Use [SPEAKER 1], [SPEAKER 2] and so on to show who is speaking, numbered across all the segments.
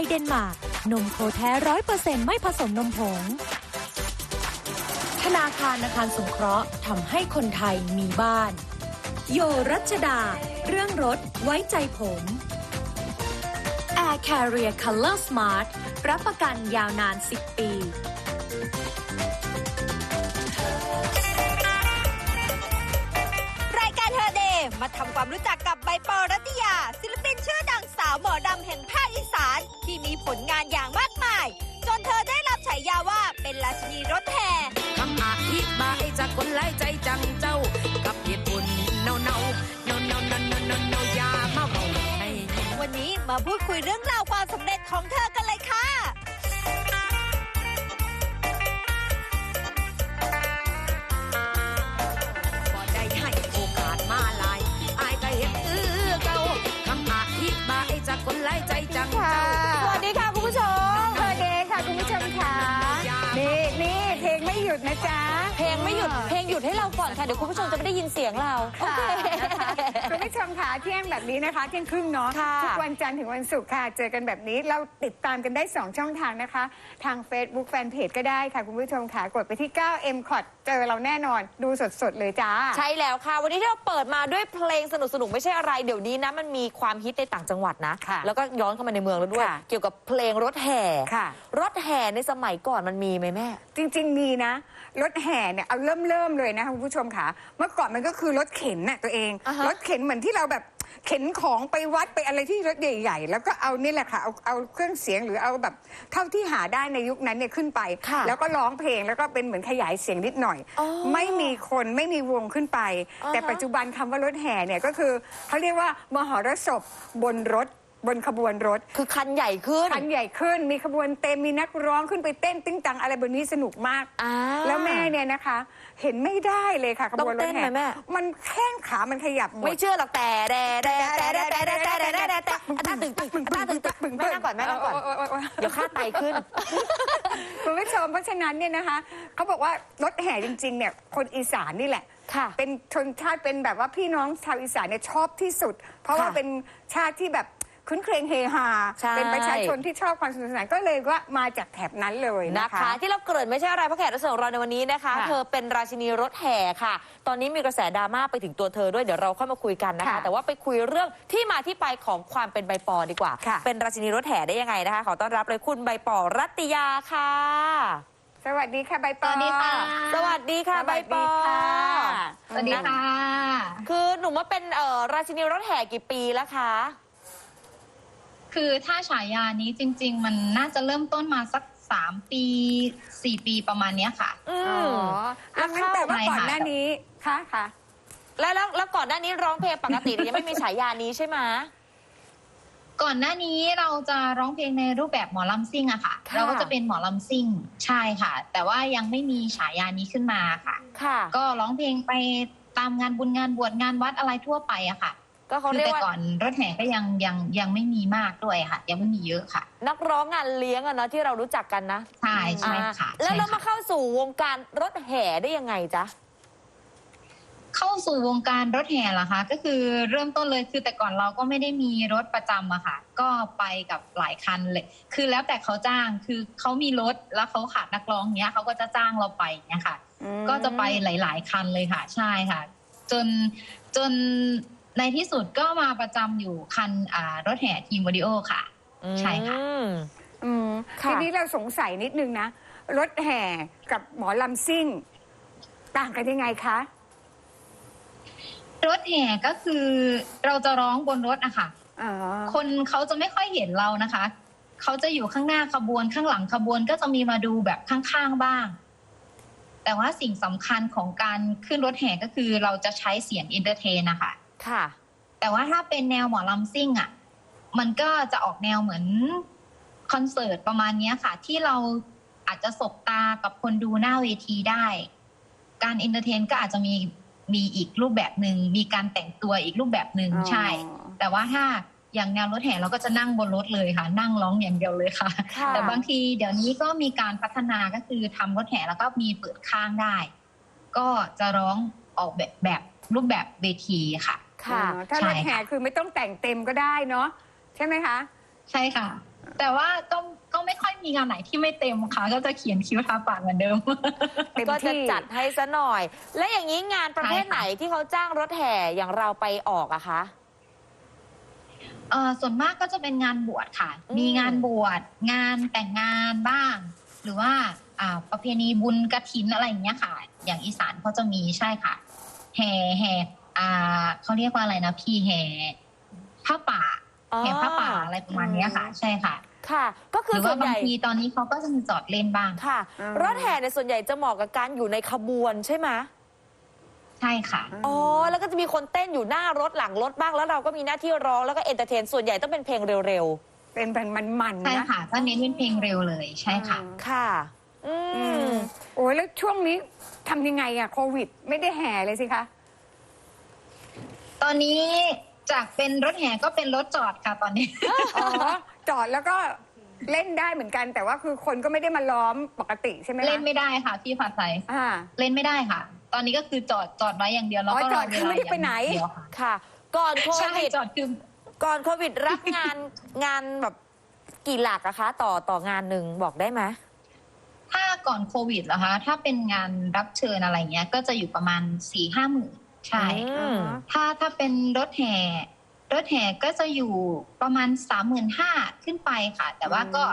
[SPEAKER 1] ไทยเดนมาร์ก นมโคแท้ร้อยเปอร์เซ็นต์ไม่ผสมนมผง ธนาคารอาคารสงเคราะห์ทำให้คนไทยมีบ้าน โยรัชดา เรื่องรถไว้ใจผม Air Carrier Color Smart รับประกันยาวนาน 10 ปี
[SPEAKER 2] มาทำความรู้จักกับใบปอรัตยา ศิลปินชื่อดังสาวหมอดำแห่งภาคอีสาน ที่มีผลงานอย่างมากมาย จนเธอได้รับฉายาว่าเป็นราชินีรถแห่
[SPEAKER 3] คำอาธิบายจากคนไร้ใจจังเจ้า กับเหตุผลเนาเนาเนาเนาเนาเนาเนาอย่ามาเมาให้
[SPEAKER 2] วันนี้มาพูดคุยเรื่องราวความสำเร็จของเธอกัน
[SPEAKER 4] ลงไม่หยุดเพลงหยุดให้เราก่อนค่ะเดี๋ยวคุณผู้ชมจะไม่ได้ยินเสียงเราโอ
[SPEAKER 5] ค่ะ
[SPEAKER 4] เค
[SPEAKER 5] นะคะ คุณผู้ชมค่ะเที่ยงแบบนี้นะคะเที่ยงครึ่งเนาะ
[SPEAKER 4] ค่ะ
[SPEAKER 5] ทุกวันจันทร์ถึงวันศุกร์ค่ะ เจอกันแบบนี้เราติดตามกันได้ 2 ช่องทางนะคะ ทาง Facebook Fanpage ก็ได้ค่ะคุณผู้ชมค่ะ กดไปที่ 9 m c o t เจอเราแน่นอนดูสดๆเลยจ้า
[SPEAKER 4] ใช่แล้วค่ะ วันนี้ที่เราเปิดมาด้วยเพลงสนุกๆไม่ใช่อะไรเดี๋ยวนี้นะ มันมีความฮิตในต่างจังหวัดนะ
[SPEAKER 5] ค่ะ
[SPEAKER 4] แล้วก็ย้อนเข้ามาในเมืองแล้วด้วย
[SPEAKER 5] ค่ะ
[SPEAKER 4] เกี่ยวกับเพลงรถแห่
[SPEAKER 5] ค่ะ
[SPEAKER 4] รถแห่ในสมัยก่อนมันมีไหมแม่
[SPEAKER 5] จริงๆมีนะ รถแห่เนี่ยเอาเริ่มเริ่มเลยนะคะคุณผู้ชมค่ะ เมื่อก่อนมันก็คือรถเข็นน่ะตัวเอง
[SPEAKER 4] อ่าฮะ
[SPEAKER 5] รถเข็นเหมือนที่เราแบบเข็นของไปวัดไปอะไรที่รถใหญ่ ๆ แล้วก็เอานี่แหละค่ะเอาเอาเครื่องเสียงหรือเอาแบบเท่าที่หาได้ในยุคนั้นเนี่ยขึ้นไป
[SPEAKER 4] ค่ะ
[SPEAKER 5] แล้วก็ร้องเพลงแล้วก็เป็นเหมือนขยายเสียงนิดหน่อย
[SPEAKER 4] อ๋อ
[SPEAKER 5] ไม่มีคนไม่มีวงขึ้นไป
[SPEAKER 4] อ่าฮะ
[SPEAKER 5] แต่ปัจจุบันคำว่ารถแห่เนี่ยก็คือเขาเรียกว่ามหรสพบนรถบนขบวนรถ
[SPEAKER 4] คือคันใหญ่ขึ้น
[SPEAKER 5] คันใหญ่ขึ้นมีขบวนเต็มมีนักร้องขึ้นไปเต้นติ้งตังอะไรแบบนี้สนุกมาก
[SPEAKER 4] อ่า
[SPEAKER 5] แล้วแม่เนี่ยนะคะ เห็นไม่ได้เลยค่ะขบวนร
[SPEAKER 4] ต้
[SPEAKER 5] ถ
[SPEAKER 4] องเต้น
[SPEAKER 5] แห่
[SPEAKER 4] ไหมแม่
[SPEAKER 5] มันแข้งขามันขยับหมด
[SPEAKER 4] ไม่เชื่อหรอกแต่แต่แต่แต่แต่แต่แต่แต่แต่แต่แต่ตาตึงตึงตาตึงตึงแม่นั่งก่อนแม่นั่งก่อน
[SPEAKER 5] โโโโเดี๋
[SPEAKER 4] ยวค่าไตขึ้น
[SPEAKER 5] คุณผู้ชมเพราะฉะนั้นเนี่ยนะคะเขาบอกว่ารถแห่จริงๆเนี่ยคนอีสานนี่แหละ
[SPEAKER 4] ค่ะ
[SPEAKER 5] เป็นชนชาติเป็นแบบว่าพี่น้องชาวอีสานเนี่ยชอบที่สุด เพราะว่า
[SPEAKER 4] ค่ะ
[SPEAKER 5] เป็นชาติที่แบบ คุ้นเครงเฮฮา
[SPEAKER 4] ใช่
[SPEAKER 5] เป็นประชาชนที่ชอบความสนุกสนานก็เลยว่ามาจากแถบนั้นเลย
[SPEAKER 4] นะ
[SPEAKER 5] นะคะ
[SPEAKER 4] คะ ที่เราเกริ่นไม่ใช่อะไรเพราะแขกรับเชิญของเราในวันนี้นะคะ
[SPEAKER 5] ค่ะ
[SPEAKER 4] เธอเป็นราชินีรถแห่ค่ะ ตอนนี้มีกระแสดราม่าไปถึงตัวเธอด้วยเดี๋ยวเราค่อยมาคุยกันนะคะ
[SPEAKER 5] ค่ะ
[SPEAKER 4] แต่ว่าไปคุยเรื่องที่มาที่ไปของความเป็นใบปอดีกว่า
[SPEAKER 5] ค่ะ
[SPEAKER 4] เป็นราชินีรถแห่ได้ยังไงนะคะ ขอต้อนรับเลยคุณใบปอรัตยาค่ะ
[SPEAKER 5] สวัสดีค่ะใบปอ
[SPEAKER 6] สวัสดีค่ะ
[SPEAKER 4] สวัสดีค่ะใบปอ
[SPEAKER 6] สวัสดีค่ะ
[SPEAKER 4] คือหนูมาเป็นเอ่อราชินีรถแห่กี่ปีแล้วคะ
[SPEAKER 6] คือถ้าฉายานี้จริง ๆ มันน่าจะเริ่มต้นมาสักสามปีสี่ปีประมาณเนี้ยค่ะ
[SPEAKER 4] อื
[SPEAKER 5] อ๋อ
[SPEAKER 4] ม
[SPEAKER 5] อะงั้นแต่ว่า
[SPEAKER 6] ใช่
[SPEAKER 5] ก่อน
[SPEAKER 6] ค่ะ
[SPEAKER 5] หน้านี้ค่ะค่ะ
[SPEAKER 4] แล้วแล้วแล้วก่อนหน้านี้ร้องเพลงปกติยังไม่มีฉายานี้ใช่ไหม
[SPEAKER 6] ก่อนหน้านี้เราจะร้องเพลงในรูปแบบหมอลำซิ่งอะค่ะ
[SPEAKER 4] ค่ะ
[SPEAKER 6] เราก็จะเป็นหมอลำซิ่งใช่ค่ะ แต่ว่ายังไม่มีฉายานี้ขึ้นมาค่ะ
[SPEAKER 4] ค่ะ
[SPEAKER 6] ก็ร้องเพลงไปตามงานบุญงานบวชงานวัดอะไรทั่วไปอะค่ะ
[SPEAKER 4] ก็เขา
[SPEAKER 6] คือ
[SPEAKER 4] เรียก
[SPEAKER 6] แต่
[SPEAKER 4] ว่า
[SPEAKER 6] ก่อนรถแห่ก็ยังยังยังไม่มีมากด้วยค่ะ ยังไม่มีเยอะค่ะ
[SPEAKER 4] นักร้องงานเลี้ยงอะเนาะที่เรารู้จักกันนะ
[SPEAKER 6] ใช่ใช่ค่ะ
[SPEAKER 4] อ่าแล้ว
[SPEAKER 6] ใช่
[SPEAKER 4] เรา
[SPEAKER 6] ค่ะ
[SPEAKER 4] มาเข้าสู่วงการรถแห่ได้ยังไงจ๊ะ
[SPEAKER 6] เข้าสู่วงการรถแห่เหรอคะ ก็คือเริ่มต้นเลยคือแต่ก่อนเราก็ไม่ได้มีรถประจำอะค่ะ ก็ไปกับหลายคันเลย คือแล้วแต่เขาจ้างคือเขามีรถแล้วเขาขาดนักร้องเนี้ยเขาก็จะจ้างเราไปเนี้ยค่ะ ก็จะไปหลาย ๆ คันเลยค่ะ ใช่ค่ะ จนจน ในที่สุดก็มาประจำอยู่คันอ่ารถแห่ทีมวิดีโอค่ะ ใช่ค่ะ
[SPEAKER 4] อืม
[SPEAKER 5] อืม
[SPEAKER 4] ค่ะ
[SPEAKER 5] ทีนี้เราสงสัยนิดนึงนะ รถแห่กับหมอลำซิ่ง ต่างกันยังไงคะ
[SPEAKER 6] รถแห่ก็คือเราจะร้องบนรถอะค่ะ
[SPEAKER 5] อ๋อ
[SPEAKER 6] คนเขาจะไม่ค่อยเห็นเรานะคะ เขาจะอยู่ข้างหน้าขบวนข้างหลังขบวนก็จะมีมาดูแบบข้างๆบ้าง แต่ว่าสิ่งสำคัญของการขึ้นรถแห่ก็คือเราจะใช้เสียงเอนเตอร์เทนนะคะ
[SPEAKER 4] ค่ะ
[SPEAKER 6] แต่ว่าถ้าเป็นแนวหมอลำซิ่งอะ มันก็จะออกแนวเหมือนคอนเสิร์ตประมาณเนี้ยค่ะ ที่เราอาจจะสบตากับคนดูหน้าเวทีได้ การเอนเตอร์เทนก็อาจจะมีมีอีกรูปแบบหนึ่งมีการแต่งตัวอีกรูปแบบหนึ่งใช่ แต่ว่าถ้าอย่างแนวรถแห่เราก็จะนั่งบนรถเลยค่ะ นั่งร้องอย่างเดียวเลยค่ะ
[SPEAKER 4] ค่ะ
[SPEAKER 6] แต่บางทีเดี๋ยวนี้ก็มีการพัฒนาก็คือทำรถแห่แล้วก็มีเปิดข้างได้ ก็จะร้องออกแบบแบบรูปแบบเวทีค่ะ
[SPEAKER 4] ค่ะ
[SPEAKER 5] อ๋อถ้ารถแห่คือไม่ต้องแต่งเต็มก็ได้เนาะใช่ไหมคะ
[SPEAKER 6] ใช่ค่ะ แต่ว่าก็ก็ไม่ค่อยมีงานไหนที่ไม่เต็มค่ะ ก็จะเขียนคิ้วทาปากเหมือนเดิม
[SPEAKER 5] เต็ม
[SPEAKER 4] ก็จะ
[SPEAKER 5] ที่
[SPEAKER 4] จัดให้ซะหน่อย และอย่างนี้งานประเภท
[SPEAKER 6] ใช่ค่ะ
[SPEAKER 4] ไหนที่เขาจ้างรถแห่อย่างเราไปออกอะคะ
[SPEAKER 6] เออส่วนมากก็จะเป็นงานบวชค่ะ
[SPEAKER 4] อืม
[SPEAKER 6] มีงานบวชงานแต่งงานบ้าง หรือว่าอ่าประเพณีบุญกระถินอะไรอย่างเงี้ยค่ะ อย่างอีสานเขาจะมีใช่ค่ะ แห่แห่ อ่าเขาเรียกว่าอะไรนะพี่แห่ผ้าป่าแห่ผ้าป่าอะไรประมาณเนี้ยค่ะ ใช่ค่ะ
[SPEAKER 4] ค่ะ ก็
[SPEAKER 6] ห
[SPEAKER 4] คือ
[SPEAKER 6] รือ
[SPEAKER 4] ส่
[SPEAKER 6] ว่า
[SPEAKER 4] วนให
[SPEAKER 6] บาง
[SPEAKER 4] ญ่
[SPEAKER 6] ทีตอนนี้เขาก็จะมีจอดเล่นบ้าง
[SPEAKER 4] ค่ะ
[SPEAKER 5] อืม
[SPEAKER 4] รถแห่เนี่ยส่วนใหญ่จะเหมาะกับการอยู่ในขบวนใช่ไหม
[SPEAKER 6] ใช่ค่ะ
[SPEAKER 4] อ๋อแล้วก็จะมีคนเต้นอยู่หน้ารถหลังรถบ้างแล้วเราก็มีหน้าที่ร้องแล้วก็เอนเตอร์เทน ส่วนใหญ่ต้องเป็นเพลงเร็ว
[SPEAKER 5] เป็นแบบมันๆ
[SPEAKER 6] ใช่
[SPEAKER 5] นะ
[SPEAKER 6] ค่ะก็เน้นเป็นเพลงเร็วเลยใช่ค่ะ
[SPEAKER 4] ๆค่ะ อื
[SPEAKER 5] อื
[SPEAKER 4] ม
[SPEAKER 5] มโอ้ยแล้วช่วงนี้ทำยังไงอะโควิด ไม่ได้แห่เลยสิคะ
[SPEAKER 6] ตอนนี้จากเป็นรถแห่ก็เป็นรถจอดค่ะตอนนี้
[SPEAKER 5] อ๋อจอดแล้วก็เล่นได้เหมือนกัน แต่ว่าคือคนก็ไม่ได้มาล้อมปกติใช่ไหมคะ
[SPEAKER 6] เล่นไม่ได้ค่ะพี่ผัดไทย
[SPEAKER 5] อ่า
[SPEAKER 6] เล่นไม่ได้ค่ะ ตอนนี้ก็คือจอดจอดไว้อย่างเดียวแล้วก็
[SPEAKER 5] อ๋อจ
[SPEAKER 6] ร
[SPEAKER 5] อ
[SPEAKER 6] อ
[SPEAKER 5] ด
[SPEAKER 6] เว
[SPEAKER 5] คือ
[SPEAKER 6] ลา
[SPEAKER 5] ไม่ได้ไปไหน
[SPEAKER 6] อย่างเดียวค่ะ
[SPEAKER 4] ค่ะ ก่อนโค
[SPEAKER 6] ใช่
[SPEAKER 4] วิด
[SPEAKER 6] จอดคือ
[SPEAKER 4] ก่อนโควิดรับงานงานแบบกี่หลักอะคะ ต่อต่องานหนึ่งบอกได้ไหม
[SPEAKER 6] ถ้าก่อนโควิดเหรอคะ ถ้าเป็นงานรับเชิญอะไรเงี้ย ก็จะอยู่ประมาณสี่ห้าหมื่น ใช่
[SPEAKER 4] อืม
[SPEAKER 6] ถ้าถ้าเป็นรถแห่รถแห่ก็จะอยู่ประมาณสามหมื่นห้าขึ้นไปค่ะ แต่ว่าก็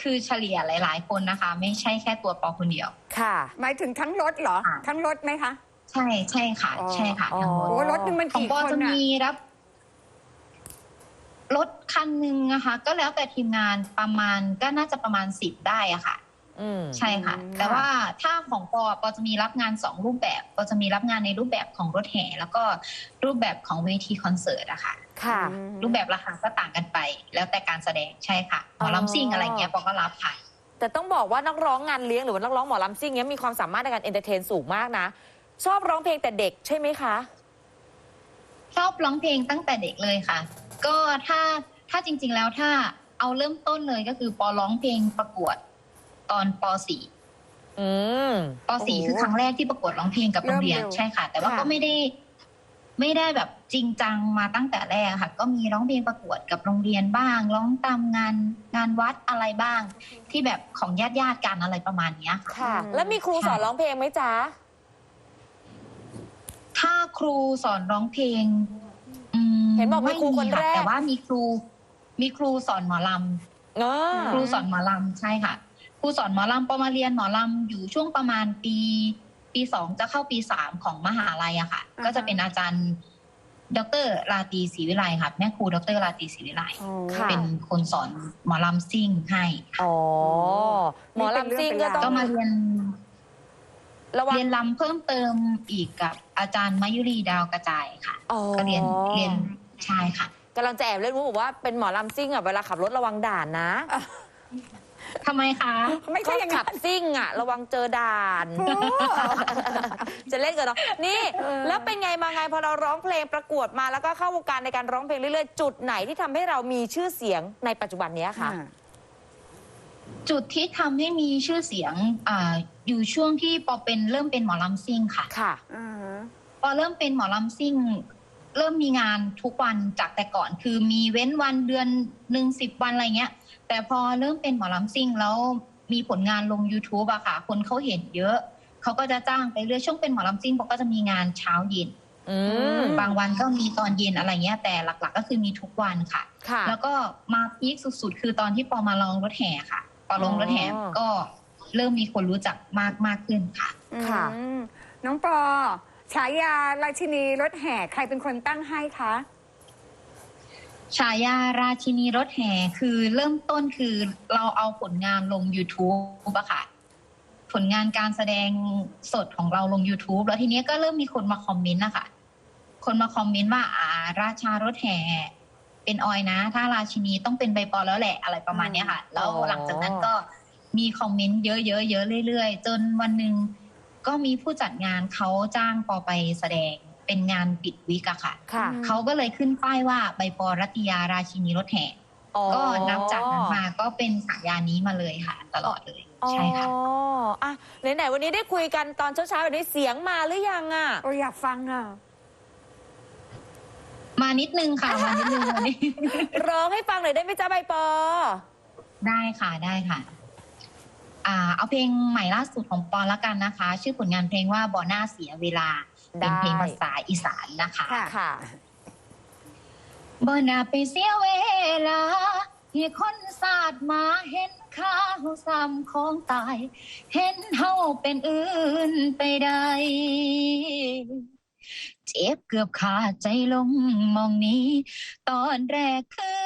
[SPEAKER 6] คือเฉลี่ยหลาย ๆ คนนะคะ ไม่ใช่แค่ตัวปอคนเดียว
[SPEAKER 4] ค่ะ
[SPEAKER 5] หมายถึงทั้งรถเหรอ
[SPEAKER 6] ค่ะ
[SPEAKER 5] ทั้งรถไหมคะ
[SPEAKER 6] ใช่ใช่ค่ะ
[SPEAKER 5] อ๋อ
[SPEAKER 6] ใช่ค่ะ
[SPEAKER 4] อ๋อ
[SPEAKER 6] ทั้งหมด
[SPEAKER 5] โอ้รถนึงมัน
[SPEAKER 6] ของ
[SPEAKER 5] กี่
[SPEAKER 6] ปอ
[SPEAKER 5] คน
[SPEAKER 6] จะ
[SPEAKER 5] อะ
[SPEAKER 6] มีรับรถคันหนึ่งนะคะ ก็แล้วแต่ทีมงานประมาณก็น่าจะประมาณสิบได้อะค่ะ
[SPEAKER 4] อืม
[SPEAKER 6] ใช่ค่ะ แต่ว่าถ้าของปอปอจะมีรับงานสองรูปแบบปอจะมีรับงานในรูปแบบของรถแห่แล้วก็รูปแบบของเวทีคอนเสิร์ตอะค่ะ
[SPEAKER 4] ค่ะ
[SPEAKER 5] อืม
[SPEAKER 6] รูปแบบราคาก็ต่างกันไป แล้วแต่การแสดงใช่ค่ะหมอลำซิ่งอะไรเงี้ยปอก็รับค่ะ
[SPEAKER 4] แต่ต้องบอกว่านักร้องงานเลี้ยงหรือว่านักร้องหมอลำซิ่งเนี้ยมีความสามารถในการเอนเตอร์เทนสูงมากนะ ชอบร้องเพลงแต่เด็กใช่ไหมคะ
[SPEAKER 6] ชอบร้องเพลงตั้งแต่เด็กเลยค่ะ ก็ถ้าถ้าจริง ๆ แล้วถ้าเอาเริ่มต้นเลยก็คือปอร้องเพลงประกวด ตอนป .4
[SPEAKER 4] อืม
[SPEAKER 6] ป .4 คือครั้งแรกที่ประกวดร้องเพลงกับโรงเรียน
[SPEAKER 5] เริ่มเร็ว
[SPEAKER 6] ใช่ค่ะ แต่ว่า
[SPEAKER 4] ค่ะ
[SPEAKER 6] ก็ไม่ได้ ไม่ได้แบบจริงจังมาตั้งแต่แรกค่ะ ก็มีร้องเพลงประกวดกับโรงเรียนบ้าง ร้องตามงานงานวัดอะไรบ้าง ที่แบบของญาติญาติๆกันอะไรประมาณเนี้ยค่ะ
[SPEAKER 4] ค่ะ แล้วมีครูสอนร้องเพลงไหมจ๊ะ
[SPEAKER 6] ถ้าครูสอนร้องเพลงอืม
[SPEAKER 4] เห็นบอกมีครูคนแรก
[SPEAKER 6] แต่ว่ามีครู มีครูสอนหมอลำ
[SPEAKER 4] เออ
[SPEAKER 6] ครูสอนหมอลำใช่ค่ะ ครูสอนหมอลำปอมาเรียนหมอลำอยู่ช่วงประมาณปี ปีสองจะเข้าปีสามของมหาลัยอะค่ะ
[SPEAKER 5] อ่าฮะ
[SPEAKER 6] ก็จะเป็นอาจารย์ดรราตรีศรีวิไลค่ะแม่ครูดรราตรีศรีวิไล
[SPEAKER 5] โอ้
[SPEAKER 4] ค่ะ
[SPEAKER 6] เป็นคนสอนหมอลำซิ่งให้
[SPEAKER 4] อ๋อหมอลำซิ่งก็ต้
[SPEAKER 6] ก็
[SPEAKER 4] อง
[SPEAKER 6] มาเรียน
[SPEAKER 4] ระวัง
[SPEAKER 6] เรียนลำเพิ่มเติมอีกกับอาจารย์มายุรีดาวกระจายค่ะ
[SPEAKER 4] อ๋อ
[SPEAKER 6] ก็เรียนเรียนใช่ค่ะ
[SPEAKER 4] กำลังจะแอบเล่นมุกบอกว่าเป็นหมอลำซิ่งอะเวลาขับรถระวังด่านนะ
[SPEAKER 6] ทำไมคะ
[SPEAKER 5] ไม่ใช่อย่าง
[SPEAKER 4] ขั
[SPEAKER 5] นั้
[SPEAKER 4] บ
[SPEAKER 5] น
[SPEAKER 4] ซิ่งอะ ระวังเจอด่าน
[SPEAKER 5] โอ้
[SPEAKER 4] จะเล่นกับเรานี่
[SPEAKER 5] เออ
[SPEAKER 4] แล้วเป็นไงมาไงพอเราร้องเพลงประกวดมาแล้วก็เข้าวงการในการร้องเพลงเรื่อยๆ จุดไหนที่ทำให้เรามีชื่อเสียงในปัจจุบันเนี้ยค่ะ
[SPEAKER 6] จุดที่ทำให้มีชื่อเสียงอาอยู่ช่วงที่ปอเป็นเริ่มเป็นหมอลำซิ่งค่ะ
[SPEAKER 4] ค่ะ
[SPEAKER 5] อ่า
[SPEAKER 6] พอเริ่มเป็นหมอลำซิ่ง เริ่มมีงานทุกวันจากแต่ก่อน คือมีเว้นวันเดือนหนึ่งสิบวันอะไรเงี้ย แต่พอเริ่มเป็นหมอลำซิ่งแล้วมีผลงานลง YouTube อะค่ะ คนเขาเห็นเยอะ เขาก็จะจ้างไปเรื่อยช่วงเป็นหมอลำซิ่งปอก็จะมีงานเช้าเย็น
[SPEAKER 4] อืม
[SPEAKER 6] บางวันก็มีตอนเย็นอะไรเงี้ย แต่หลัก ๆ ก็คือมีทุกวันค่ะ
[SPEAKER 4] ค่ะ
[SPEAKER 6] แล้วก็มาพีคสุด ๆ คือตอนที่ปอมาลองรถแห่ค่ะปอลงรถแห่
[SPEAKER 4] อ๋อ
[SPEAKER 6] ก็เริ่มมีคนรู้จักมากมากขึ้นค่ะ
[SPEAKER 4] ค่ะ
[SPEAKER 5] อืมน้องปอฉายาราชินีรถแห่ใครเป็นคนตั้งให้คะ
[SPEAKER 6] ฉายาราชินีรถแห่คือเริ่มต้นคือเราเอาผลงานลง YouTube อะค่ะ ผลงานการแสดงสดของเราลง YouTube แล้วทีเนี้ยก็เริ่มมีคนมาคอมเมนต์นะคะคนมาคอมเมนต์ว่าอ่าราชารถแห่ เป็นออยนะ ถ้าราชินีต้องเป็นใบปอแล้วแหละอะไรประมาณเนี้ยค่ะ แล้วหลังจากนั้นก็มีคอมเมนต์เยอะๆเยอะเรื่อยๆ จนวันหนึ่งก็มีผู้จัดงานเขาจ้างปอไปแสดง เป็นงานปิดวิกอะค่ะ
[SPEAKER 4] ค่ะ
[SPEAKER 5] อืม
[SPEAKER 6] เขาก็เลยขึ้นป้ายว่าใบปอรัตยาราชินีรถแห่
[SPEAKER 4] อ๋อ
[SPEAKER 6] ก็นับจากนั้นมาก็เป็นฉายานี้มาเลยค่ะ ตลอดเลยใช่ค่ะ
[SPEAKER 4] อ๋ออะไหนๆวันนี้ได้คุยกันตอนเช้าๆแบบนี้เสียงมาหรือยังอะ
[SPEAKER 5] โอ้ยอยากฟังอะ
[SPEAKER 6] มานิดนึงค่ะมานิดนึงวันนี้
[SPEAKER 4] ร้องให้ฟังหน่อยได้ไหมจ๊ะใบปอ
[SPEAKER 6] ได้ค่ะได้ค่ะ อ่า เอาเพลงใหม่ล่าสุดของปอนละกันนะคะ ชื่อผลงานเพลงว่าบ่อหน้าเสียเวลา เป็นเพลงภาษาอีสานนะคะ
[SPEAKER 5] ค่ะ
[SPEAKER 4] ค่ะ
[SPEAKER 6] บ่น่าไปเสียเวลาให้คนสาดมาเห็นค่าเฮาซ้ำของตาย เห็นเฮาเป็นอื่นไปได้เจ็บเกือบขาดใจลงมองนี้ ตอนแรกคือ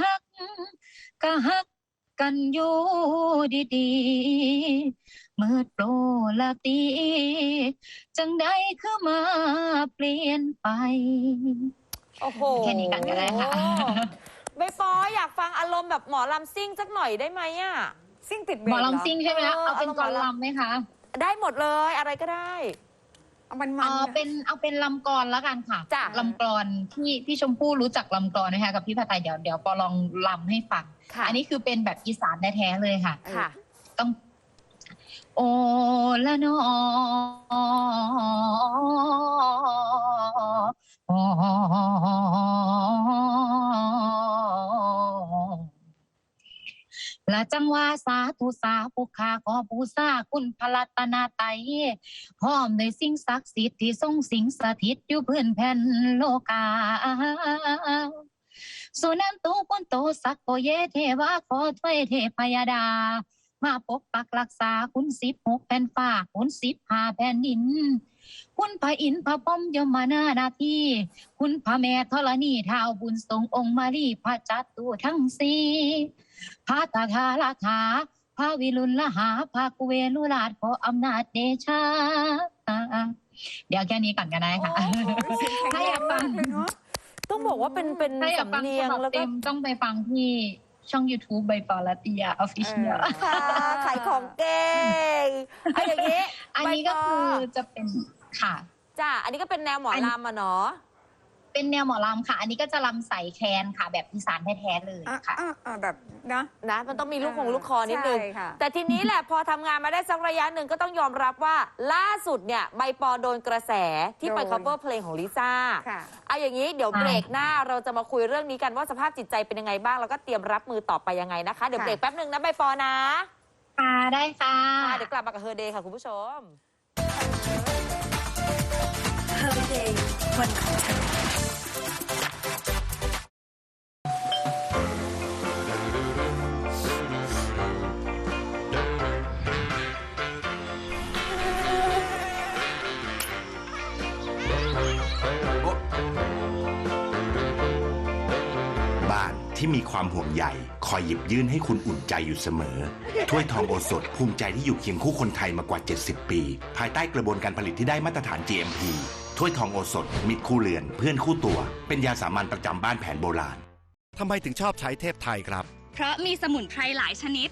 [SPEAKER 6] ฮัก ก็ฮักกันอยู่ดีๆ มืดโปรละตี จังได้คือมาเปลี่ยนไป
[SPEAKER 4] โอ้โห
[SPEAKER 6] แค่นี้กันก็ได้ค่ะ
[SPEAKER 4] ใบปออยากฟังอารมณ์แบบหมอลำซิ่งสักหน่อยได้ไหมอะ
[SPEAKER 5] ซิ่งติด
[SPEAKER 6] ห
[SPEAKER 5] เบร
[SPEAKER 6] มอก
[SPEAKER 5] เหรอ
[SPEAKER 6] ลำซิ่งใช่ไหมคะ
[SPEAKER 4] เออ
[SPEAKER 6] เอาเป็น
[SPEAKER 4] เอา
[SPEAKER 6] ก
[SPEAKER 4] หม
[SPEAKER 6] ล
[SPEAKER 4] อลำ
[SPEAKER 6] ลำไหมคะ
[SPEAKER 4] ได้หมดเลยอะไรก็ได้
[SPEAKER 5] เอามัน
[SPEAKER 6] เอ
[SPEAKER 5] มัน
[SPEAKER 6] อเป็นเอาเป็นลำกลอนแล้วกันค่ะ
[SPEAKER 4] จ้ะ
[SPEAKER 6] ลำกลอนที่พี่ชมพู่รู้จักลำกลอนนะคะกับพี่ผัดไทยเดี๋ยวเดี๋ยวปอลองลำให้ฟัง
[SPEAKER 4] ค่ะ
[SPEAKER 6] อันนี้คือเป็นแบบอีสานแท้ๆเลยค่ะ
[SPEAKER 4] ค่ะ
[SPEAKER 6] ต้อง โอละนอละจังว่าสาธุสาปุขาขอบูชาคุณพระรัตนาไตพร้อมด้วยสิ่งศักดิ์สิทธิ์ที่ทรงสิงสถิตอยู่พื้นแผ่นโลกาสุนันตุปุนโตสักโกเยเทวาขอถ้วยเทพยดา มาปกปักรักษาคุณสิบหกแผ่นฟ้าคุณสิบห้าแผ่นดิน คุณพระอินทร์พระพรหมยมนานาทีคุณพระแม่ธรณีท้าวบุญทรงองค์มารีพระจัตุทั้งสี่พระตถาลาถาพระวิรุณละหาพระกุเวลุราชขออำนาจเดชาเดี๋ยวแค่นี้ก่อนก็ได้ค่ะถ้าอยากฟัง
[SPEAKER 5] เนาะ
[SPEAKER 4] ต้องบอกว่าเป็นเป็น
[SPEAKER 6] ถ้าอยาก
[SPEAKER 4] สำ
[SPEAKER 6] ฟัง
[SPEAKER 4] เนี
[SPEAKER 6] ฉ
[SPEAKER 4] ยง
[SPEAKER 6] บับ
[SPEAKER 4] แล้วก็
[SPEAKER 6] เต็มต้องไปฟังที่ ช่อง YouTube ใบปอลัตยาออฟฟิเชียล
[SPEAKER 4] ค่ะขายของเก่งเอาอย่างนี้
[SPEAKER 6] อันนี้ก็คือจะเป็นค่ะ
[SPEAKER 4] จ้าอันนี้ก็เป็นแนวหมอลำอะเนาะ
[SPEAKER 6] เป็นแนวหมอลำค่ะ อันนี้ก็จะลำใส่แคนค่ะ แบบอีสานแท้ๆเลย
[SPEAKER 5] อะ
[SPEAKER 6] ค่ะ
[SPEAKER 5] อะอะแบบนะ
[SPEAKER 4] นะมันต้องมีลูกของลูกคอนิดนึง
[SPEAKER 5] ใช่ค่ะ
[SPEAKER 4] แต่ทีนี้แหละพอทำงานมาได้สักระยะหนึ่งก็ต้องยอมรับว่าล่าสุดเนี่ยใบปอโดนกระแสที่ไป
[SPEAKER 5] โดน
[SPEAKER 4] cover เพลงของลิซ่า
[SPEAKER 5] ค่ะ
[SPEAKER 4] เอาอย่างนี้เดี๋ยว
[SPEAKER 6] ใช่
[SPEAKER 4] เบรกหน้าเราจะมาคุยเรื่องนี้กันว่าสภาพจิตใจเป็นยังไงบ้าง แล้วก็เตรียมรับมือต่อไปยังไงนะคะ เดี๋ยว
[SPEAKER 5] ค่ะ
[SPEAKER 4] เบรกแป๊บหนึ่งนะใบปอนะ
[SPEAKER 6] ค่ะได้ค่ะ
[SPEAKER 4] ค่ะเดี๋ยวกลับมากับเฮอร์เดย์ค่ะคุณผู้ชม
[SPEAKER 7] บ้าน ที่มีความห่วงใยคอยหยิบยื่นให้คุณอุ่นใจอยู่เสมอ ถ้วยทองโอสถภูมิใจที่อยู่เคียงคู่คนไทยมากว่า 70 ปี ภายใต้กระบวนการผลิตที่ได้มาตรฐาน GMP ถ้วยทองโอสถมิตรคู่เรือน เพื่อนคู่ตัว เป็นยาสามัญประจำบ้านแผนโบราณ
[SPEAKER 8] ทำไมถึงชอบใช้เทพไทยครับ
[SPEAKER 9] เพราะมีสมุนไพรหลายชนิด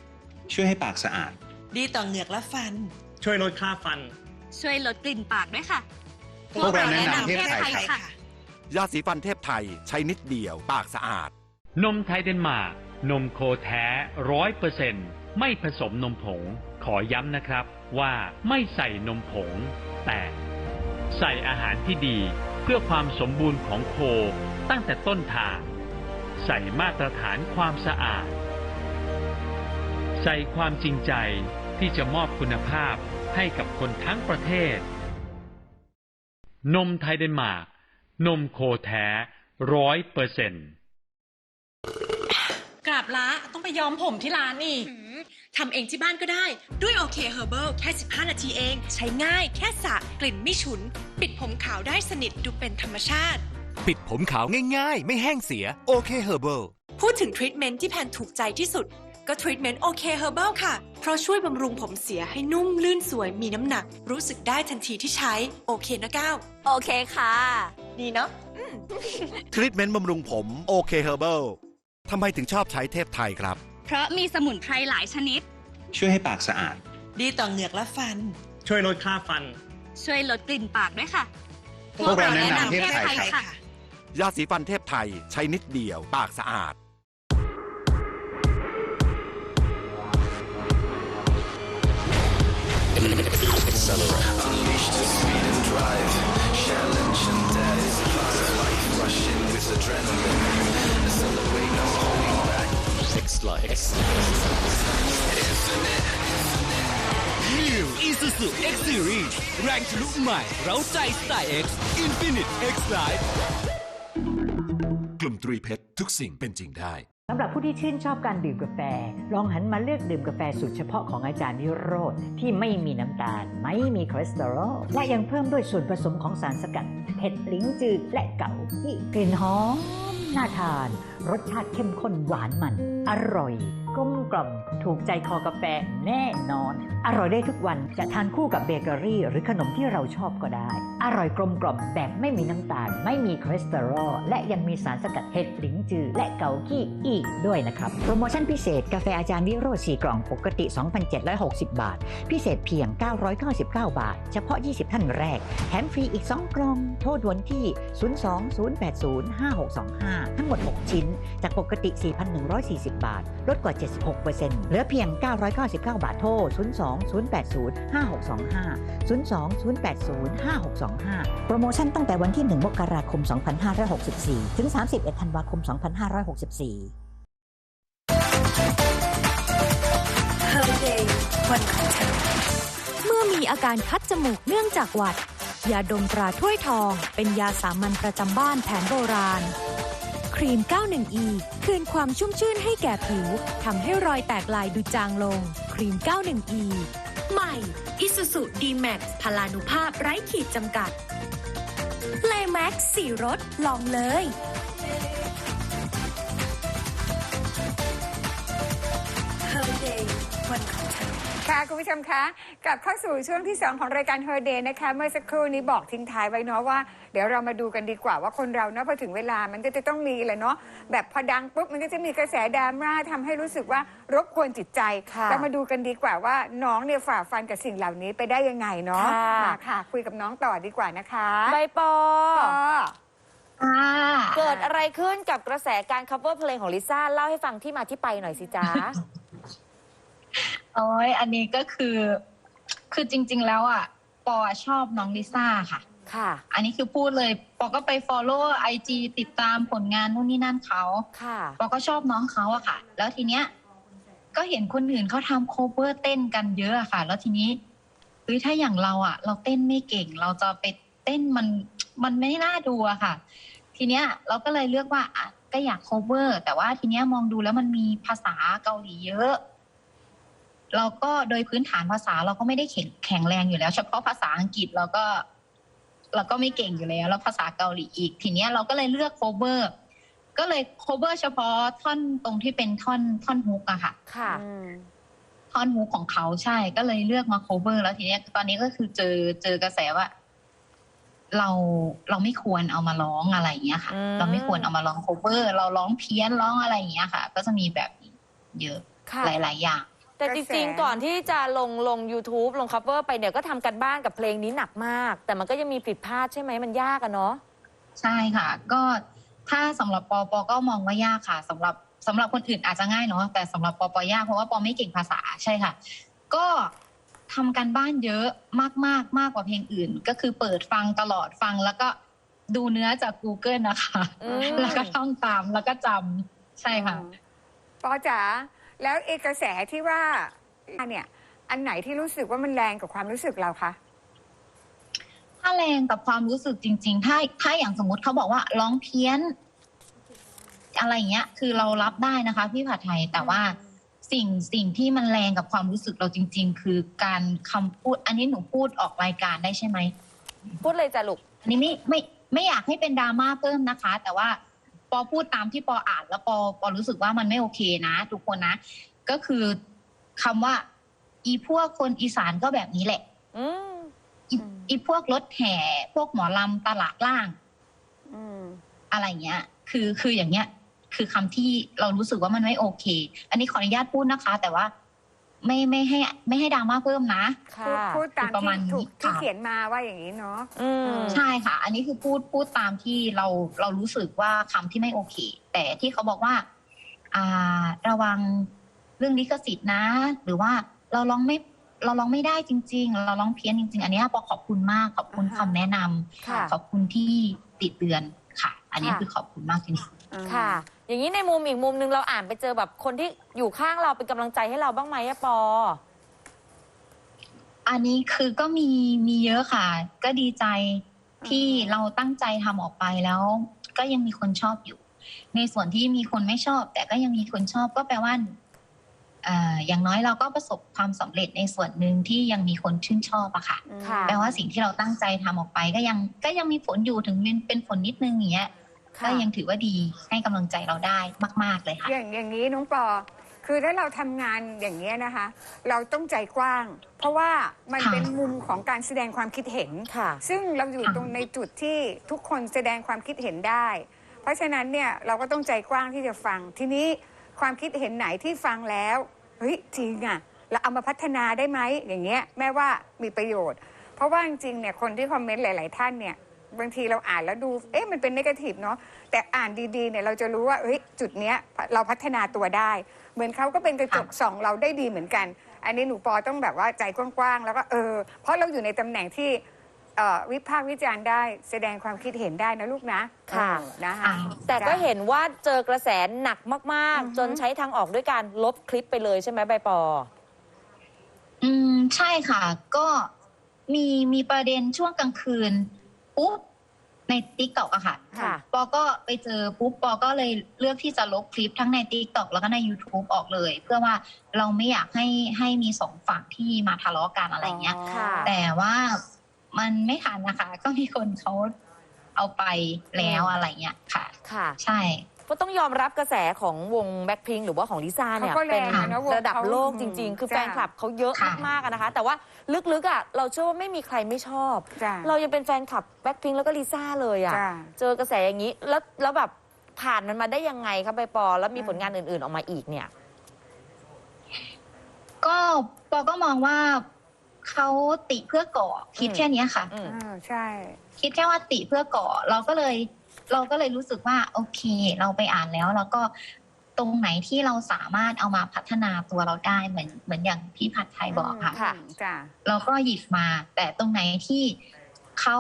[SPEAKER 10] ช่วยให้ปากสะอาด
[SPEAKER 11] ดีต่อเหงือกและฟัน
[SPEAKER 10] ช่วยลดคราบฟัน
[SPEAKER 9] ช่วยลดกลิ่นปากด้วยค่ะ
[SPEAKER 10] พวกเราแนะนำเทพไทยค่ะ
[SPEAKER 8] ยาสีฟันเทพไทยใช้นิดเดียว ปากสะอาด
[SPEAKER 12] นมไทยเดนมาร์กนมโคแท้ร้อยเปอร์เซ็นไม่ผสมนมผง ขอย้ำนะครับว่าไม่ใส่นมผง แต่ใส่อาหารที่ดีเพื่อความสมบูรณ์ของโคตั้งแต่ต้นทาง ใส่มาตรฐานความสะอาด ใส่ความจริงใจที่จะมอบคุณภาพให้กับคนทั้งประเทศ นมไทยเดนมาร์กนมโคแท้ร้อยเปอร์เซ็นต์
[SPEAKER 11] กราบละต้องไปย้อมผมที่ร้านอีกทำเองที่บ้านก็ได้ ด้วยโอเคเฮอร์เบิลแค่ 15 นาทีเอง ใช้ง่ายแค่สระกลิ่นไม่ฉุน ปิดผมขาวได้สนิทดูเป็นธรรมชาติ
[SPEAKER 8] ปิดผมขาวง่ายๆ ไม่แห้งเสียโอเคเฮอร์เบิล
[SPEAKER 11] พูดถึงทรีทเมนต์ที่แพนถูกใจที่สุด ก็ทรีทเมนต์โอเคเฮอร์เบิลค่ะ เพราะช่วยบำรุงผมเสียให้นุ่มลื่นสวยมีน้ำหนัก รู้สึกได้ทันทีที่ใช้โอเคนะก้าว
[SPEAKER 2] โอเคค่ะ
[SPEAKER 11] ดีเนาะ
[SPEAKER 8] ทรีทเมนต์บำรุงผมโอเคเฮอร์เบิล ทำไมถึงชอบใช้เทพไทยครับ
[SPEAKER 9] เพราะมีสมุนไพรหลายชนิด
[SPEAKER 10] ช่วยให้ปากสะอาด
[SPEAKER 11] ดีต่อเหงือกและฟัน
[SPEAKER 10] ช่วยลดคราบฟัน
[SPEAKER 9] ช่วยลดกลิ่นปากด้วยค่ะ
[SPEAKER 10] พวกเราแนะนำเทพไทยค่ะ
[SPEAKER 9] ค่ะ
[SPEAKER 8] ยาสีฟันเทพไทยใช้นิดเดียว ปากสะอาด
[SPEAKER 7] น
[SPEAKER 13] Extra X New Isuzu X Series แรงทะลุใหม่เร้าใจสไตล์ X Infinite X Life
[SPEAKER 14] กลุ่มตรีเพชรทุกสิ่งเป็นจริงได้
[SPEAKER 15] สำหรับผู้ที่ชื่นชอบการดื่มกาแฟ ลองหันมาเลือกดื่มกาแฟสูตรเฉพาะของอาจารย์วิโรธที่ไม่มีน้ำตาล ไม่มีคอเลสเตอรอล และยังเพิ่มด้วยส่วนผสมของสารสกัดเผ็ดลิงจืดและเก่าที่กลิ่นหอม น่าทาน รสชาติเข้มข้นหวานมัน อร่อย กลมกล่อม ถูกใจคอกาแฟแน่นอน อร่อยได้ทุกวันจะทานคู่กับเบเกอรี่ หรือขนมที่เราชอบก็ได้ อร่อยกลมกล่อมแบบไม่มีน้ำตาล ไม่มีคอเลสเตอรอลและยังมีสารสกัดเห็ดหลิงจือ และเกากี้อีกด้วยนะครับ โปรโมชั่นพิเศษกาแฟอาจารย์วิโรจน์4กล่องปกติ 2,760 บาท พิเศษเพียง 999 บาท เฉพาะ 20 ท่านแรกแถมฟรีอีก 2 กล่อง โทรด่วนที่ 02-080-5625 ทั้งหมด 6 ชิ้น จากปกติ 4,140 บาทลดกว่า76%เหลือเพียง 999 บาทโทร 02-080-5625 02-080-5625 โปรโมชั่นตั้งแต่วันที่ 1 มกราคม 2564 ถึง 31 ธันวาคม 2564
[SPEAKER 1] เมื่อมีอาการคัดจมูกเนื่องจากหวัดยาดมตราถ้วยทอง เป็นยาสามัญประจำบ้านแผนโบราณ รีม 91E คืนความชุ่มชื่นให้แก่ผิวทำให้รอยแตกลายดูจางลง ครีม 91E ใหม่ Isuzu D-Max พลานุภาพไร้ขีดจำกัด Play Max สีรถลองเลย
[SPEAKER 5] ค่ะคุณผู้ชมคะกลับเข้าสู่ช่วงที่ 2 ของรายการ Her Day นะคะ เมื่อสักครู่นี้บอกทิ้งท้ายไว้เนาะว่าเดี๋ยวเรามาดูกันดีกว่าว่าคนเราเนาะพอถึงเวลามันก็จะต้องมีแหละเนาะแบบพอดังปุ๊บมันก็จะมีกระแสดราม่าทำให้รู้สึกว่ารบกวนจิตใจ
[SPEAKER 4] ค่ะ
[SPEAKER 5] เรามาดูกันดีกว่าว่าน้องเนี่ยฝ่าฟันกับสิ่งเหล่านี้ไปได้ยังไงเนาะ
[SPEAKER 4] ค่ะ
[SPEAKER 5] มาค่ะ คุยกับน้องต่อดีกว่านะคะ
[SPEAKER 4] ใบปอ
[SPEAKER 5] ปอ
[SPEAKER 4] เกิดอะไรขึ้นกับกระแสการ cover เพลงของลิซ่า เล่าให้ฟังที่มาที่ไปหน่อยสิจ๊ะ
[SPEAKER 6] โอ้ยอันนี้ก็คือ คือจริง ๆ แล้วอะ ปอชอบน้องลิซ่าค่ะ
[SPEAKER 4] ค่ะ
[SPEAKER 6] อันนี้คือพูดเลย ปอก็ไป follow IG ติดตามผลงานนู่นนี่นั่นเขา
[SPEAKER 4] ค่ะ
[SPEAKER 6] ปอก็ชอบน้องเขาอะค่ะ แล้วทีเนี้ย ก็เห็นคนอื่นเขาทำโคเวอร์เต้นกันเยอะอะค่ะ แล้วทีนี้เฮ้ยถ้าอย่างเราอะเราเต้นไม่เก่ง เราจะไปเต้นมัน มันไม่น่าดูอะค่ะ ทีเนี้ยเราก็เลยเลือกว่าอะก็อยากโคเวอร์ แต่ว่าทีเนี้ยมองดูแล้วมันมีภาษาเกาหลีเยอะ เราก็โดยพื้นฐานภาษาเราก็ไม่ได้แข็งแข็งแรงอยู่แล้ว เฉพาะภาษาอังกฤษเราก็เราก็ไม่เก่งอยู่แล้วแล้วภาษาเกาหลีอีก ทีเนี้ยเราก็เลยเลือกโคเวอร์ก็เลยโคเวอร์เฉพาะท่อนตรงที่เป็นท่อนท่อนฮุกอะค่ะ
[SPEAKER 4] ค่ะ
[SPEAKER 6] ท่อนฮุกของเขาใช่ ก็เลยเลือกมาโคเวอร์ แล้วทีเนี้ยตอนนี้ก็คือเจอเจอกระแสว่า เราเราไม่ควรเอามาร้องอะไรอย่างเงี้ยค่ะ
[SPEAKER 4] อืม
[SPEAKER 6] เราไม่ควรเอามาร้องโคเวอร์ เราร้องเพี้ยนร้องอะไรอย่างเงี้ยค่ะ ก็จะมีแบบนี้เยอะ
[SPEAKER 4] ค่ะ
[SPEAKER 6] หลาย ๆ อย่าง
[SPEAKER 4] แต่จริงๆ ก่อนที่จะลงลง YouTube ลง cover ไปเนี่ยก็ทำกันบ้านกับเพลงนี้หนักมาก แต่มันก็ยังมีผิดพลาดใช่ไหมมันยากอะเนาะ
[SPEAKER 6] ใช่ค่ะ ก็ถ้าสำหรับปอปอก็มองว่ายากค่ะสำหรับสำหรับคนอื่นอาจจะง่ายเนาะแต่สำหรับปอปอยากเพราะว่าปอไม่เก่งภาษาใช่ค่ะ ก็ทำกันบ้านเยอะมากมากๆมากกว่าเพลงอื่น ก็คือเปิดฟังตลอดฟังแล้วก็ดูเนื้อจาก Google นะคะ
[SPEAKER 4] อืม
[SPEAKER 6] แล้วก็ท่องตามแล้วก็จำใช่ค่ะ
[SPEAKER 5] ปอจ๋า แล้วเอกระแสที่ว่าเนี่ย อันไหนที่รู้สึกว่ามันแรงกับความรู้สึกเราคะ
[SPEAKER 6] ถ้าแรงกับความรู้สึกจริง ๆ ถ้าถ้าอย่างสมมติเขาบอกว่าร้องเพี้ยน อะไรอย่างเงี้ย คือเรารับได้นะคะพี่ผัดไทยแต่ว่าสิ่งสิ่งที่มันแรงกับความรู้สึกเราจริง ๆ คือการคำพูด อันนี้หนูพูดออกรายการได้ใช่ไหม
[SPEAKER 4] พูดเลยจ้ะลูก
[SPEAKER 6] อันนี้ไม่ไม่ไม่อยากให้เป็นดราม่าเพิ่มนะคะ แต่ว่า ปอพูดตามที่ปออ่านแล้วปอปอรู้สึกว่ามันไม่โอเคนะ ทุกคนนะ ก็คือคำว่า อีพวกคนอีสานก็แบบนี้แหละ
[SPEAKER 4] อืม
[SPEAKER 6] อีอีพวกรถแห่ พวกหมอลำตลาดล่าง
[SPEAKER 5] อืม
[SPEAKER 6] อะไรเงี้ย คือคืออย่างเงี้ย คือคำที่เรารู้สึกว่ามันไม่โอเค อันนี้ขออนุญาตพูดนะคะ แต่ว่า ไม่ไม่ให้ไม่ให้ดราม่าเพิ่มนะ
[SPEAKER 4] ค่ะ
[SPEAKER 5] พูดพูดตาม
[SPEAKER 6] คือประมาณ
[SPEAKER 5] ที่ถู
[SPEAKER 6] นี้
[SPEAKER 5] กที่
[SPEAKER 6] ค่ะ
[SPEAKER 5] เขียนมาว่าอย่างนี้เนาะ
[SPEAKER 4] อืม
[SPEAKER 6] ใช่ค่ะ อันนี้คือพูดพูดตามที่เราเรารู้สึกว่าคำที่ไม่โอเค แต่ที่เขาบอกว่า อ่า ระวังเรื่องลิขสิทธิ์นะ หรือว่าเราร้องไม่เราร้องไม่ได้จริง ๆ เราร้องเพี้ยนจริง ๆ อันเนี้ยปอขอบคุณมากขอบคุณ
[SPEAKER 5] อ่าฮะ
[SPEAKER 6] คำแนะนำ
[SPEAKER 4] ค่ะ
[SPEAKER 6] ขอบคุณที่ติดเตือนค่ะ อันนี้
[SPEAKER 4] ค่ะ
[SPEAKER 6] คือขอบคุณมากจริงๆ
[SPEAKER 4] ค่ะ อย่างนี้ในมุมอีกมุมหนึงเราอ่านไปเจอแบบคนที่อยู่ข้างเราเป็นกำลังใจให้เราบ้างไหมอะปอ
[SPEAKER 6] อันนี้คือก็มีมีเยอะค่ะ ก็ดีใจที่เราตั้งใจทำออกไปแล้ว ก็ยังมีคนชอบอยู่ ในส่วนที่มีคนไม่ชอบ แต่ก็ยังมีคนชอบก็แปลว่าเอ่ออย่างน้อยเราก็ประสบความสำเร็จในส่วนหนึ่งที่ยังมีคนชื่นชอบอะค่ะ
[SPEAKER 4] ค่ะ
[SPEAKER 6] แปลว่าสิ่งที่เราตั้งใจทำออกไปก็ยังก็ยังมีผลอยู่ถึงเป็นเป็นผลนิดนึงอย่างเงี้ย
[SPEAKER 4] ค่ะ
[SPEAKER 6] ก็ยังถือว่าดีให้กำลังใจเราได้มาก ๆ เลยค่ะ
[SPEAKER 5] อย่างอย่างนี้น้องปอ คือถ้าเราทำงานอย่างนี้ยนะคะ เราต้องใจกว้าง เพราะว่ามัน
[SPEAKER 6] ค่ะ
[SPEAKER 5] เป็นมุมของการแสดงความคิดเห็น
[SPEAKER 4] ค่ะ
[SPEAKER 5] ซึ่งเราอยู่
[SPEAKER 6] ค่ะ
[SPEAKER 5] ตรงในจุดที่ทุกคนแสดงความคิดเห็นได้ เพราะฉะนั้นเนี่ยเราก็ต้องใจกว้างที่จะฟังทีนี้ความคิดเห็นไหนที่ฟังแล้วเฮ้ยจริงอะเราเอามาพัฒนาได้ไหมอย่างเงี้ยแม่ว่ามีประโยชน์ เพราะว่าจริงๆเนี่ยคนที่คอมเมนต์หลาย ๆ ท่านเนี่ย บางทีเราอ่านแล้วดู เอ๊ะมันเป็นนกาทีฟเนาะแต่อ่านดีๆเนี่ยเราจะรู้ว่าเฮ้ยจุดเนี้ยเราพัฒนาตัวได้ เหมือนเขาก็เป็นกระจกส่องเราได้ดีเหมือนกัน อันนี้หนูปอต้องแบบว่าใจกว้างๆแล้วก็เออ เพราะเราอยู่ในตำแหน่งที่เอ่อวิพากษ์วิจารณ์ได้แสดงความคิดเห็นได้นะลูกนะ
[SPEAKER 4] ค่ะ
[SPEAKER 5] เออนะคะ
[SPEAKER 4] แต่ก็เห็นว่าเจอกระแสหนักมาก
[SPEAKER 5] อือฮึ
[SPEAKER 4] ๆ จนใช้ทางออกด้วยการลบคลิปไปเลยใช่ไหมใบปอ
[SPEAKER 6] อืมใช่ค่ะ ก็มีมีประเด็นช่วงกลางคืน ปุ๊บในติ๊กต็อกอะค่ะ
[SPEAKER 4] ค่ะ
[SPEAKER 6] ปอก็ไปเจอปุ๊บปอก็เลยเลือกที่จะลบคลิปทั้งในติ๊กต็อกแล้วก็ใน YouTube ออกเลย เพื่อว่าเราไม่อยากให้ให้มีสองฝั่งที่มาทะเลาะกันอะไรเงี้ย
[SPEAKER 4] ค่ะ
[SPEAKER 6] แต่ว่ามันไม่ทันนะคะ ก็มีคนเขาเอาไปแล้วอะไรเงี้ยค่ะ
[SPEAKER 4] ค่ะ
[SPEAKER 6] ใช่
[SPEAKER 4] ก็ต้องยอมรับกระแสของวงแบ็คพิงหรือว่าของลิซ่าเนี่ย
[SPEAKER 5] เขาก็แร
[SPEAKER 4] เป็น
[SPEAKER 5] งอะนะวง
[SPEAKER 4] ระดับ
[SPEAKER 5] เขา
[SPEAKER 4] โลกจริง ๆ คือแฟนคลับเขาเยอะ
[SPEAKER 6] ค่ะ
[SPEAKER 4] มากๆอะนะคะ แต่ว่าลึกๆอะเราเชื่อว่าไม่มีใครไม่ชอบ
[SPEAKER 5] จ้ะ
[SPEAKER 4] เรายังเป็นแฟนคลับแบ็คพิงแล้วก็ลิซ่าเลยอะ
[SPEAKER 5] จ้ะ
[SPEAKER 4] เจอกระแสอย่างนี้แล้วแล้วแบบผ่านมันมาได้ยังไงครับใบปอ แล้วมีผลงานอื่นๆออกมาอีกเนี่ย
[SPEAKER 6] ก็ปอก็มองว่าเขาติเพื่อก่อ คิดแค่เนี้ยค่ะ
[SPEAKER 4] อืม
[SPEAKER 5] อ่าใช่
[SPEAKER 6] คิดแค่ว่าติเพื่อก่อ เราก็เลย เราก็เลยรู้สึกว่าโอเค เราไปอ่านแล้วแล้วก็ตรงไหนที่เราสามารถเอามาพัฒนาตัวเราได้เหมือนเหมือนอย่างพี่ผัดไทยบอกค่ะ
[SPEAKER 4] ค่ะ
[SPEAKER 5] จ้ะ
[SPEAKER 6] เราก็หยิบมา แต่ตรงไหนที่เขา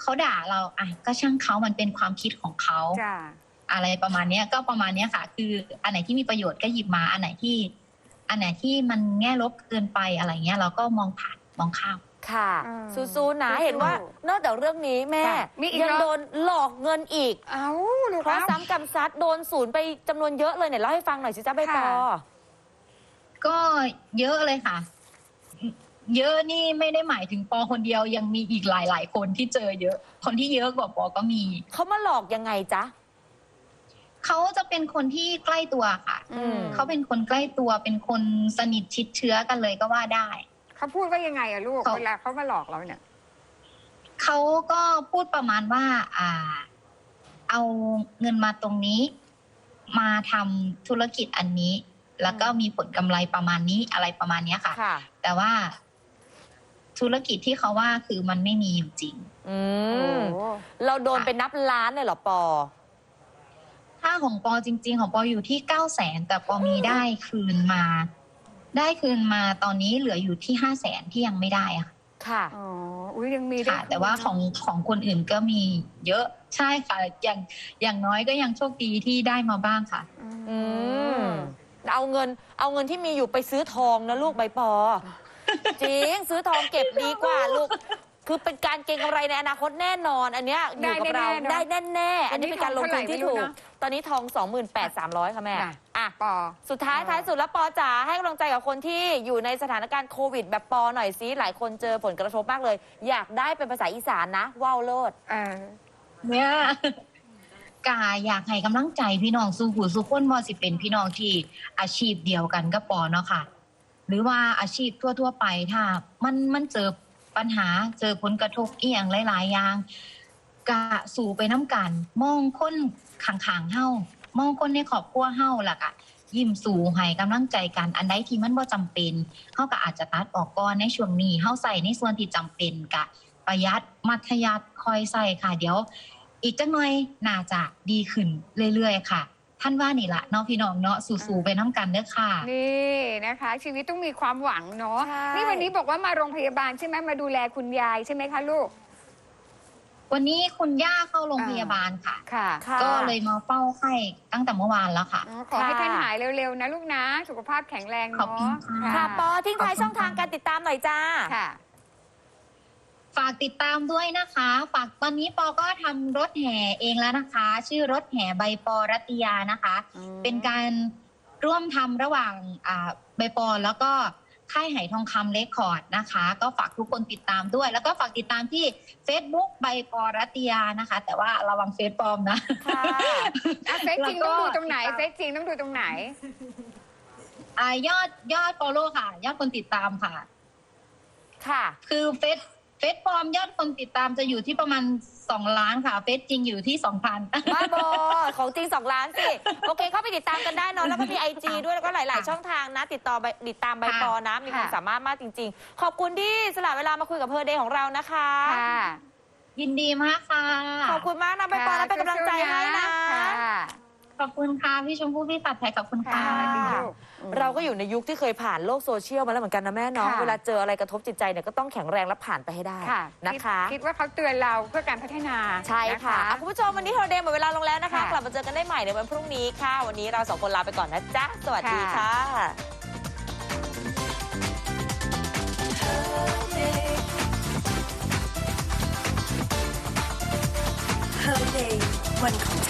[SPEAKER 6] เขาด่าเราอะก็ช่างเขามันเป็นความคิดของเขา
[SPEAKER 5] จ้ะ
[SPEAKER 6] อะไรประมาณเนี้ยก็ประมาณเนี้ยค่ะ คืออันไหนที่มีประโยชน์ก็หยิบมาอันไหนที่ อันไหนที่มันแง่ลบเกินไปอะไรเงี้ย เราก็มองผ่านมองข้าม
[SPEAKER 4] ค่ะ
[SPEAKER 5] อืม
[SPEAKER 4] สู้ๆนะ
[SPEAKER 5] สู้ๆ
[SPEAKER 4] เห็นว่านอกจากเรื่องนี้แม่
[SPEAKER 5] จ้ะมีอีก
[SPEAKER 4] ยัง
[SPEAKER 5] เหรอ
[SPEAKER 4] โดนหลอกเงินอีก
[SPEAKER 5] เอ้าลูก
[SPEAKER 4] เพราะ
[SPEAKER 5] เอ้า
[SPEAKER 4] ซ้ำกำซัดโดนศูนย์ไปจำนวนเยอะเลยเนี่ยเล่าให้ฟังหน่อยสิจ้าใบปอ
[SPEAKER 5] ค่ะ
[SPEAKER 6] ก็เยอะเลยค่ะ เยอะนี่ไม่ได้หมายถึงปอคนเดียวยังมีอีกหลาย ๆ คนที่เจอเยอะ คนที่เยอะกว่าปอก็มี
[SPEAKER 4] เขามาหลอกยังไงจ๊ะ
[SPEAKER 6] เขาจะเป็นคนที่ใกล้ตัวค่ะ
[SPEAKER 4] อืม
[SPEAKER 6] เขาเป็นคนใกล้ตัวเป็นคนสนิทชิดเชื้อกันเลยก็ว่าได้
[SPEAKER 5] เขาพูดว่ายังไงอะลูก
[SPEAKER 6] เขา
[SPEAKER 5] เวลาเขามาหลอกเราเนี่ย
[SPEAKER 6] เขาก็พูดประมาณว่า อ่า เอาเงินมาตรงนี้ มาทำธุรกิจอันนี้ แล้วก็มีผลกำไรประมาณนี้อะไรประมาณเนี้ยค่ะ
[SPEAKER 4] ค่ะ
[SPEAKER 6] แต่ว่า ธุรกิจที่เขาว่าคือมันไม่มีอยู่จริง
[SPEAKER 4] อื
[SPEAKER 5] โอ้
[SPEAKER 4] มเราโดนไปนับล้านเลยเหรอปอ
[SPEAKER 6] ถ้าของปอจริง ๆ ของปออยู่ที่เก้าแสนแต่ปอมีได้คืนมา ได้คืนมาตอนนี้เหลืออยู่ที่ห้าแสนที่ยังไม่ได้อะค่ะ
[SPEAKER 4] ค่ะ
[SPEAKER 5] อ๋ออุ้ยยังมีได้
[SPEAKER 6] ค่ะ แต่ว่าของของคนอื่นก็มีเยอะใช่ค่ะอย่างอย่างน้อยก็ยังโชคดีที่ได้มาบ้างค่ะ
[SPEAKER 4] อืมเอาเงิน เอาเงินที่มีอยู่ไปซื้อทองนะลูกใบปอจริงซื้อทองเก็บดีกว่าลูกคือเป็นการเก็งกำไรในอนาคตแน่นอน อันเนี้ยอยู่กับเรา
[SPEAKER 5] ได้
[SPEAKER 4] ได้
[SPEAKER 5] แน่ๆเนอะ
[SPEAKER 4] แน่ๆอันนี้เป็นการลงทุนที่ถูก ตอนนี้ทอง 28,300 ค่ะแม่
[SPEAKER 5] น่ะ
[SPEAKER 4] อะ
[SPEAKER 5] ปอ
[SPEAKER 4] สุดท้าย
[SPEAKER 5] เออ
[SPEAKER 4] ท้ายสุดแล้วปอจ๋าให้กำลังใจกับคนที่อยู่ในสถานการณ์โควิด แบบปอหน่อยซิหลายคนเจอผลกระทบมากเลย อยากได้เป็นภาษาอีสานนะว่าวโลด
[SPEAKER 5] เออ
[SPEAKER 6] เนี่ยกาอยากให้กำลังใจพี่น้องสู้หูสู้คนว่าสิเป็นพี่น้องที่อาชีพเดียวกันก็ปอเนาะค่ะ หรือว่าอาชีพทั่ว ๆ ไปถ้า มันมันเจอปัญหาเจอผลกระทบอีอย่างหลาย ๆ อย่างกะสู่ไปน้ำกัน มองคน ข้างๆเฮามองคนในครอบครัวเฮาล่ะกะยิ้มสู่ให้กำลังใจกันอันใดที่มันบ่จำเป็นเฮาก็อาจจะตัดออกก่อนในช่วงนี้เฮาใส่ในส่วนที่จำเป็นกะประหยัดมัธยัดคอยใส่ค่ะ เดี๋ยว อีกจังหน่อยน่าจะดีขึ้นเรื่อยๆค่ะท่านว่านี่ละเนาะพี่น้องเนาะสู่ๆไปน้ำกันเด้อค่ะ
[SPEAKER 5] นี่นะคะ ชีวิตต้องมีความหวังเนาะ
[SPEAKER 4] ใช่
[SPEAKER 5] นี่วันนี้บอกว่ามาโรงพยาบาลใช่ไหมมาดูแลคุณยายใช่ไหมคะลูก
[SPEAKER 6] วันนี้คุณย่าเข้าโรงพยาบาลค่ะ
[SPEAKER 5] ค่ะ
[SPEAKER 6] ก็เลยมาเฝ้าไข้ตั้งแต่เมื่อวานแล้วค่ะ
[SPEAKER 5] ขอให้ท่านหายเร็วๆนะลูกนะ สุขภาพแข็งแรง
[SPEAKER 6] ขอบ
[SPEAKER 5] เนาะ
[SPEAKER 6] คุณค่ะ
[SPEAKER 4] ค่ะปอทิ้งท้ายช่องทางการติดตามหน่อยจ้า
[SPEAKER 5] ค่ะ
[SPEAKER 6] ฝากติดตามด้วยนะคะ ฝากตอนนี้ปอก็ทำรถแห่เองแล้วนะคะ ชื่อรถแห่ใบปอรัตยานะคะ เป็นการร่วมทำระหว่างอ่าใบปอแล้วก็ ค่ายไหทองคำเลคคอร์ดนะคะ ก็ฝากทุกคนติดตามด้วย แล้วก็ฝากติดตามที่ Facebook ใบปอรัตยานะคะ แต่ว่าระวังเฟซปลอมนะ
[SPEAKER 5] อะเฟซจริงต้องดูตรงไหนเฟซจริงต้องดูตรงไหน
[SPEAKER 6] อ่ายอดยอด follow ค่ะ ยอดคนติดตามค่ะ
[SPEAKER 4] ค่ะ
[SPEAKER 6] คือเฟซ เฟซปลอมยอดคนติดตามจะอยู่ที่ประมาณสองล้านค่ะ เฟซจริงอยู่ที่สองพัน
[SPEAKER 4] บ้าบอของจริง 2 ล้านสิ โอเคเข้าไปติดตามกันได้เนอะแล้วก็มีไอจีด้วยแล้วก็หลาย ๆ ช่องทางนะ ติดต่อใบติดตามใบปอนะ มีความ
[SPEAKER 6] ค่ะ
[SPEAKER 4] สามารถมากจริง ๆ ขอบคุณที่สละเวลามาคุยกับเพอร์เดย์ของเรานะคะ
[SPEAKER 6] ยินดีมากค่ะ
[SPEAKER 4] ขอบคุณมากนะใบปอนะเป็นกำลังใจให้นะ
[SPEAKER 6] ขอบคุณค่ะ พี่ชมพู่พี่ปัดไทยขอบคุณค่ะ
[SPEAKER 4] เราก็อยู่ในยุคที่เคยผ่านโลกโซเชียลมาแล้วเหมือนกันนะแม่เนาะ
[SPEAKER 5] ค่ะ
[SPEAKER 4] เวลาเจออะไรกระทบจิตใจเนี่ยก็ต้องแข็งแรงและผ่านไปให้ได้
[SPEAKER 5] ค่ะ
[SPEAKER 4] นะคะ
[SPEAKER 5] คิดว่าเขาเตือนเราเพื่อการพัฒนา
[SPEAKER 4] ใช่ค่ะ
[SPEAKER 5] น
[SPEAKER 4] อะ คุณผู้ชมวันนี้โฮเดย์หมดเวลาลงแล้วนะคะ
[SPEAKER 5] ค่ะ
[SPEAKER 4] กลับมาเจอกันได้ใหม่ในวันพรุ่งนี้ค่ะ วันนี้เราสองคนลาไปก่อนนะจ๊ะ สวัสดีค่ะ
[SPEAKER 16] Her Day วันของเธอ